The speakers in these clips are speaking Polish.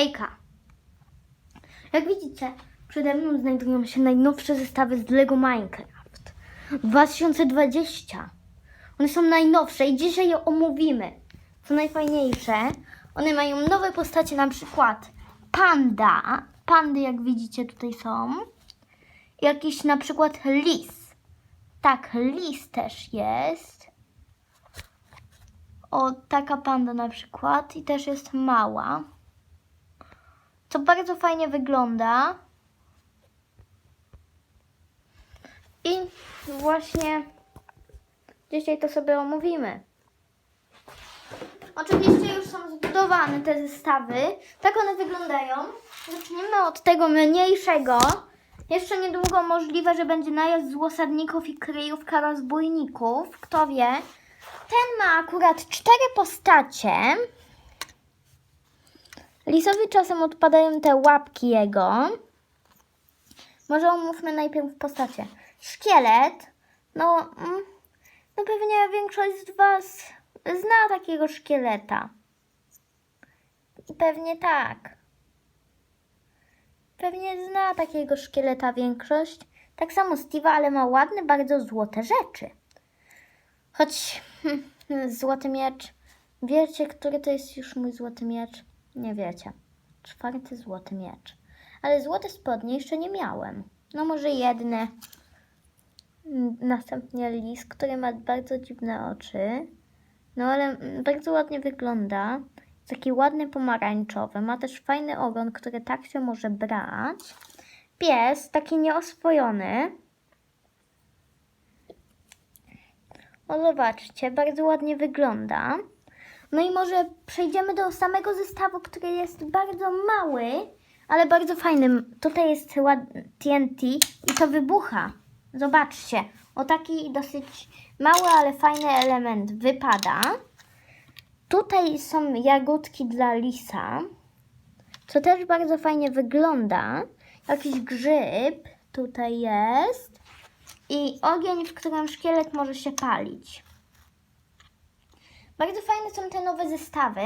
Hejka! Jak widzicie, przede mną znajdują się najnowsze zestawy z LEGO Minecraft 2020. One są najnowsze i dzisiaj je omówimy. Co najfajniejsze, one mają nowe postacie, na przykład panda. Pandy, jak widzicie, tutaj są. Jakiś na przykład lis. Tak, lis też jest. O, taka panda na przykład i też jest mała. Co bardzo fajnie wygląda. I właśnie dzisiaj to sobie omówimy. Oczywiście już są zbudowane te zestawy. Tak one wyglądają. Zaczniemy od tego mniejszego. Jeszcze niedługo możliwe, że będzie najazd z łosadników i kryjówka rozbójników. Kto wie. Ten ma akurat cztery postacie. Lisowi czasem odpadają te łapki jego. Może omówmy najpierw postacie. Szkielet. No, mm, no pewnie większość z Was zna takiego szkieleta. Pewnie tak. Pewnie zna takiego szkieleta większość. Tak samo Steve'a, ale ma ładne, bardzo złote rzeczy. Choć złoty miecz. Wiecie, który to jest już mój złoty miecz? Nie wiecie. Czwarty złoty miecz. Ale złote spodnie jeszcze nie miałem. No może jedne. Mm, Następnie lis, który ma bardzo dziwne oczy. No ale mm, bardzo ładnie wygląda. Taki ładny pomarańczowy. Ma też fajny ogon, który tak się może brać. Pies, taki nieoswojony. O, zobaczcie, bardzo ładnie wygląda. No i może przejdziemy do samego zestawu, który jest bardzo mały, ale bardzo fajny. Tutaj jest TNT i to wybucha. Zobaczcie, o taki dosyć mały, ale fajny element wypada. Tutaj są jagódki dla lisa, co też bardzo fajnie wygląda. Jakiś grzyb tutaj jest i ogień, w którym szkielet może się palić. Bardzo fajne są te nowe zestawy,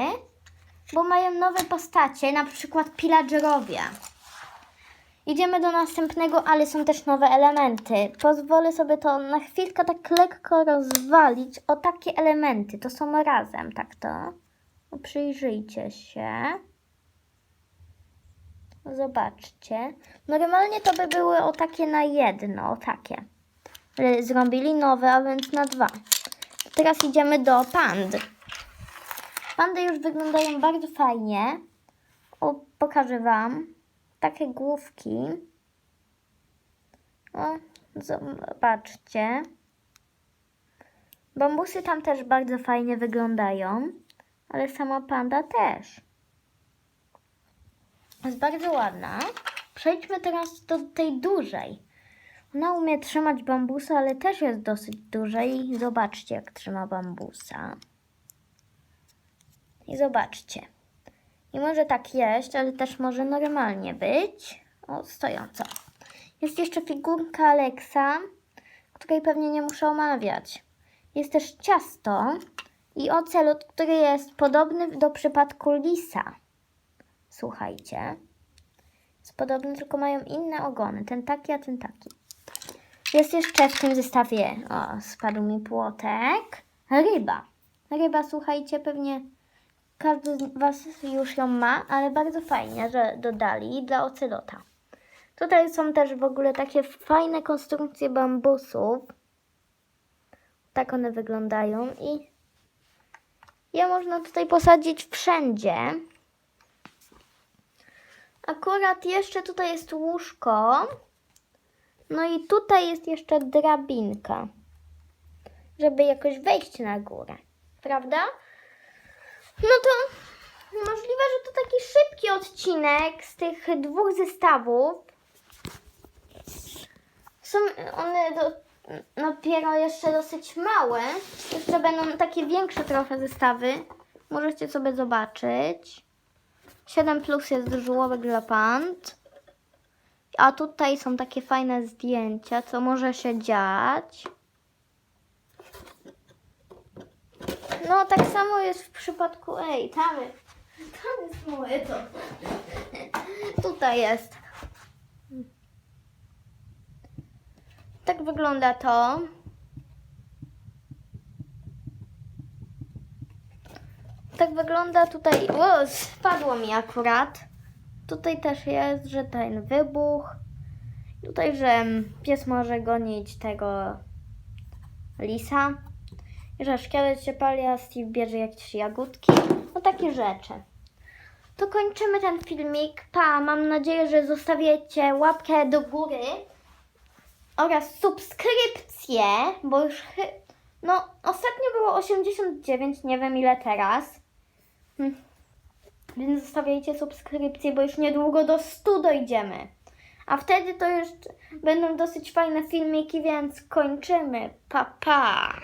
bo mają nowe postacie, na przykład pillagerowie. Idziemy do następnego, ale są też nowe elementy. Pozwolę sobie to na chwilkę tak lekko rozwalić o takie elementy. To są razem, tak to. No, Przyjrzyjcie się. Zobaczcie. Normalnie to by były o takie na jedno, o takie. Zrobili nowe, a więc na dwa. Teraz idziemy do pand. Pandy już wyglądają bardzo fajnie. O, pokażę Wam. Takie główki. O, zobaczcie. Bambusy tam też bardzo fajnie wyglądają, ale sama panda też. Jest bardzo ładna. Przejdźmy teraz do tej dużej. Ona umie trzymać bambusa, ale też jest dosyć duża i zobaczcie, jak trzyma bambusa. I zobaczcie. I może tak jeść, ale też może normalnie być. O, stojąco. Jest jeszcze figurka Alexa, której pewnie nie muszę omawiać. Jest też ciasto i ocelot, który jest podobny do przypadku lisa. Słuchajcie. Jest podobny, tylko mają inne ogony. Ten taki, a ten taki. Jest jeszcze w tym zestawie, o, spadł mi płotek, ryba. Ryba, słuchajcie, pewnie każdy z Was już ją ma, ale bardzo fajnie, że dodali dla ocelota. Tutaj są też w ogóle takie fajne konstrukcje bambusów. Tak one wyglądają i je można tutaj posadzić wszędzie. Akurat jeszcze tutaj jest łóżko. No i tutaj jest jeszcze drabinka, żeby jakoś wejść na górę, prawda? No to możliwe, że to taki szybki odcinek z tych dwóch zestawów. Są one do, dopiero jeszcze dosyć małe. Jeszcze będą takie większe trochę zestawy. Możecie sobie zobaczyć. 7 plus jest żółwek dla pand. A tutaj są takie fajne zdjęcia, co może się dziać. No, tak samo jest w przypadku. Ej, tam jest, tam jest moje to. tutaj jest. Tak wygląda to. Tak wygląda tutaj. O, spadło mi akurat. Tutaj też jest, że ten wybuch. Tutaj, że pies może gonić tego lisa. I że szkielet się pali, a Steve bierze jakieś jagódki. No takie rzeczy. To kończymy ten filmik. Pa, mam nadzieję, że zostawiecie łapkę do góry oraz subskrypcję, bo już no ostatnio było 89, nie wiem ile teraz. Hm. Więc zostawiajcie subskrypcję, bo już niedługo do 100 dojdziemy. A wtedy to już będą dosyć fajne filmiki, więc kończymy. Pa pa.